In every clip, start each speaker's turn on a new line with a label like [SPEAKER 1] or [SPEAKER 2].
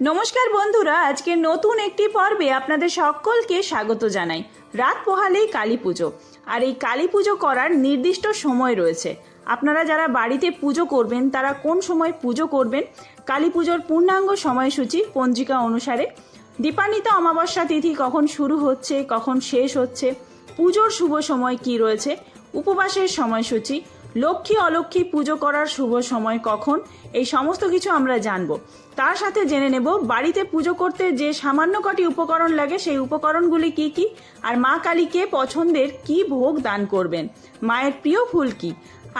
[SPEAKER 1] নমস্কার বন্ধুরা, আজকে নতুন একটি পর্বে আপনাদের সকলকে স্বাগত জানাই। রাত পোহালেই কালী পুজো। আর এই কালী পুজো করার নির্দিষ্ট সময় রয়েছে। আপনারা যারা বাড়িতে পুজো করবেন, তারা কোন সময় পুজো করবেন, কালী পুজোর পূর্ণাঙ্গ সময়সূচি পঞ্জিকা অনুসারে। দীপান্বিত অমাবস্যা তিথি কখন শুরু হচ্ছে, কখন শেষ হচ্ছে, পুজোর শুভ সময় কি রয়েছে, উপবাসের সময়সূচি লক্ষ্মী অলক্ষ্মী পুজো করার শুভ সময় কখন? এই সমস্ত কিছু আমরা জানব। তার সাথে জেনে নেব, বাড়িতে পুজো করতে যে সামান্য কটি উপকরণ লাগে, সেই উপকরণগুলি কি কি? আর মা কালীকে পছন্দের কি ভোগ দান করবেন? মায়ের প্রিয় ফুল কি?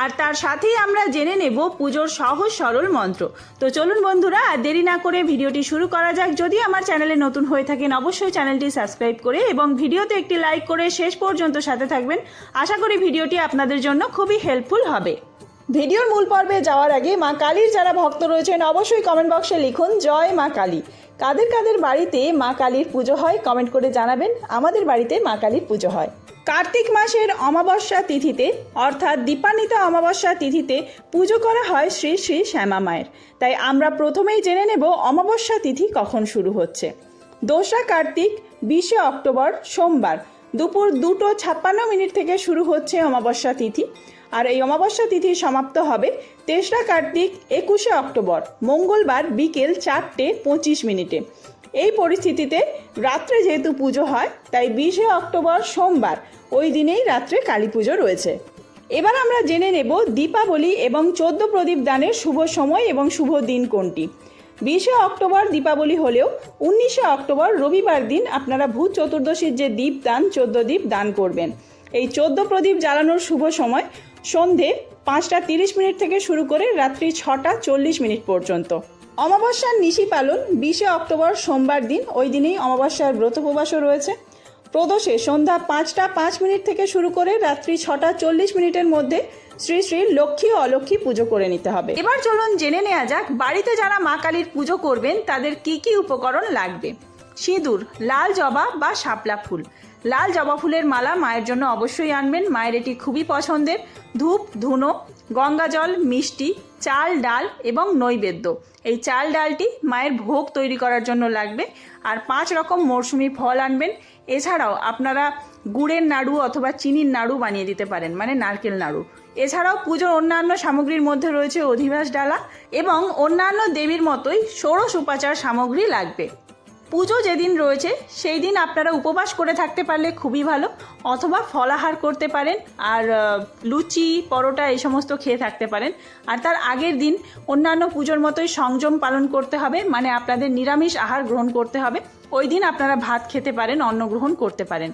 [SPEAKER 1] আর তার সাথেই আমরা জেনে নেব পুজোর সহজ সরল মন্ত্র। তো চলুন বন্ধুরা, আর দেরি না করে ভিডিওটি শুরু করা যাক। যদি আমার চ্যানেলে নতুন হয়ে থাকেন, অবশ্যই চ্যানেলটি সাবস্ক্রাইব করে এবং ভিডিওতে একটি লাইক করে শেষ পর্যন্ত সাথে থাকবেন। আশা করি ভিডিওটি আপনাদের জন্য খুবই হেল্পফুল হবে। ভিডিওর মূল পর্বে যাওয়ার আগে মা কালীর যারা ভক্ত রয়েছেন, অবশ্যই কমেন্ট বক্সে লিখুন, জয় মা কালী। কাদের কাদের বাড়িতে মা কালীর পুজো হয় কমেন্ট করে জানাবেন। আমাদের বাড়িতে মা কালীর পুজো হয়। কার্তিক মাসের অমাবস্যা তিথিতে, অর্থাৎ দীপান্বিত অমাবস্যা তিথিতে পুজো করা হয় শ্রী শ্রী শ্যামা মায়ের। তাই আমরা প্রথমেই জেনে নেব অমাবস্যা তিথি কখন শুরু হচ্ছে। দোসরা কার্তিক, বিশে অক্টোবর, সোমবার দুপুর দুটো ছাপ্পান্ন মিনিট থেকে শুরু হচ্ছে অমাবস্যা তিথি। আর এই অমাবস্যা তিথি সমাপ্ত হবে তেসরা কার্তিক, একুশে অক্টোবর, মঙ্গলবার বিকেল চারটে পঁচিশ মিনিটে। এই পরিস্থিতিতে রাত্রে যেহেতু পুজো হয়, তাই বিশে অক্টোবর সোমবার ওই দিনেই রাত্রে কালী পুজো রয়েছে। এবার আমরা জেনে নেব দীপাবলি এবং চোদ্দ প্রদীপ দানের শুভ সময় এবং শুভ দিন কোনটি। বিশে অক্টোবর দীপাবলি হলেও উনিশে অক্টোবর রবিবার দিন আপনারা ভূত চতুর্দশীর যে দ্বীপ দান, চোদ্দ দ্বীপ দান করবেন। এই চোদ্দ প্রদীপ জ্বালানোর শুভ সময় সন্ধে পাঁচটা তিরিশ মিনিট থেকে শুরু করে রাত্রি ছটা চল্লিশ মিনিট পর্যন্ত। অমাবস্যার নিশি পালন বিশে অক্টোবর সোমবার দিন, ওই দিনেই অমাবস্যার ব্রত উপবাসও রয়েছে। প্রদোষে সন্ধ্যা পাঁচটা পাঁচ মিনিট থেকে শুরু করে রাত্রি ছটা চল্লিশ মিনিটের মধ্যে শ্রী শ্রী লক্ষ্মী ও অলক্ষ্মী পুজো করে নিতে হবে। এবার চলুন জেনে নেওয়া যাক, বাড়িতে যারা মা কালীর পুজো করবেন, তাদের কি কি উপকরণ লাগবে? সিঁদুর, লাল জবা বা শাপলা ফুল। লাল জবা ফুলের মালা মায়ের জন্য অবশ্যই আনবেন। মায়ের এটি খুবই পছন্দের। ধূপ, ধুনো, গঙ্গা জল, মিষ্টি, চাল, ডাল এবং নৈবেদ্য। এই চাল, ডালটি মায়ের ভোগ তৈরি করার জন্য লাগবে। আর পাঁচ রকম মরশুমি ফল আনবেন। এছাড়াও আপনারা গুড়ের নাড়ু অথবা চিনির নাড়ু বানিয়ে দিতে পারেন মানে নারকেল নাড়ু। এছাড়াও পুজোর অন্যান্য সামগ্রীর মধ্যে রয়েছে অধিবাস ডালা এবং অন্যান্য দেবীর মতোই ষোড়শ উপাচার সামগ্রী লাগবে। পুজো যেদিন রয়েছে, সেই দিন আপনারা উপবাস করে থাকতে পারলে খুবই ভালো, অথবা ফলাহার করতে পারেন, আর লুচি, পরোটা এই সমস্ত খেয়ে থাকতে পারেন। আর তার আগের দিন অন্যান্য পুজোর মতোই সংযম পালন করতে হবে মানে আপনাদের নিরামিষ আহার গ্রহণ করতে হবে। ওই দিন আপনারা ভাত খেতে পারেন, অন্ন গ্রহণ করতে পারেন।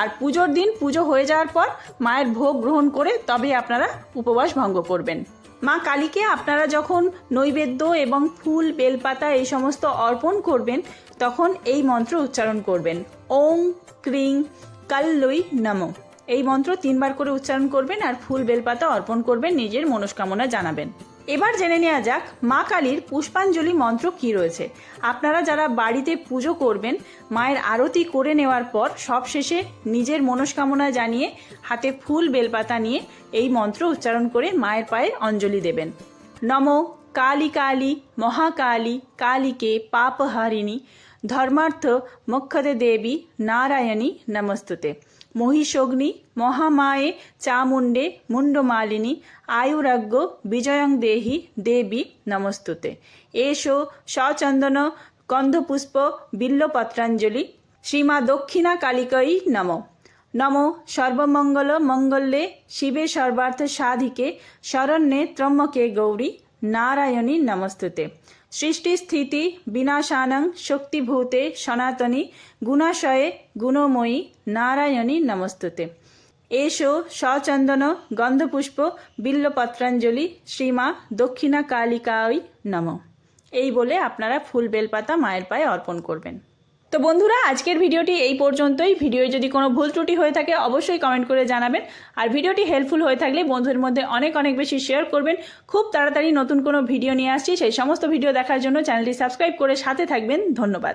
[SPEAKER 1] আর পুজোর দিন পুজো হয়ে যাওয়ার পর মায়ের ভোগ গ্রহণ করে তবে আপনারা উপবাস ভঙ্গ করবেন। মা কালীকে আপনারা যখন নৈবেদ্য এবং ফুল, বেলপাতা এই সমস্ত অর্পণ করবেন, তখন এই মন্ত্র উচ্চারণ করবেন। ওং ক্রিং কাল্লই নম। এই মন্ত্র তিনবার করে উচ্চারণ করবেন আর ফুল, বেলপাতা অর্পণ করবেন, নিজের মনস্কামনা জানাবেন। এবার জেনে নেওয়া যাক মা কালীর পুষ্পাঞ্জলি মন্ত্র কি রয়েছে। আপনারা যারা বাড়িতে পুজো করবেন, মায়ের আরতি করে নেওয়ার পর সবশেষে নিজের মনস্কামনা জানিয়ে হাতে ফুল বেলপাতা নিয়ে এই মন্ত্র উচ্চারণ করে মায়ের পায়ে অঞ্জলি দেবেন। নম কালী কালী মহাকালী কালীকে পাপহারিণী ধর্মার্থ মুখ্যদে দেবী নারায়ণী নমস্তুতে। মহিষগ্নি, মহামায়ে, চামুণ্ডে মুন্ডমালিনী আয়ুরাগ্য বিজয়ং দেহি দেবী নমস্তুতে। এষো সচন্দন গন্ধপুষ্প বিল্লপত্রাঞ্জলি, শ্রীমা দক্ষিণা কালিকই নম। নম সর্বমঙ্গল মঙ্গলে শিবে সর্বার্থ সাধিকে, শরণ্যে ত্রম্বকে গৌরী নারায়ণী নমস্তুতে সৃষ্টি স্থিতি বিনাশানং শক্তিভূতে সনাতনী গুণাশয়ে গুণময়ী নারায়ণী নমস্তুতে এসো সচন্দন গন্ধপুষ্প বিল্লপত্রাঞ্জলি শ্রীমা দক্ষিণা কালিকাই নম এই বলে আপনারা ফুল বেলপাতা মায়ের পায়ে অর্পণ করবেন। তো বন্ধুরা, আজকের ভিডিওটি এই পর্যন্তই। ভিডিওয়ে যদি কোনো ভুল ত্রুটি হয়ে থাকে, অবশ্যই কমেন্ট করে জানাবেন। আর ভিডিওটি হেল্পফুল হয়ে থাকলে বন্ধুদের মধ্যে অনেক অনেক বেশি শেয়ার করবেন। খুব তাড়াতাড়ি নতুন কোনো ভিডিও নিয়ে আসছি। সেই সমস্ত ভিডিও দেখার জন্য চ্যানেলটি সাবস্ক্রাইব করে সাথে থাকবেন। ধন্যবাদ।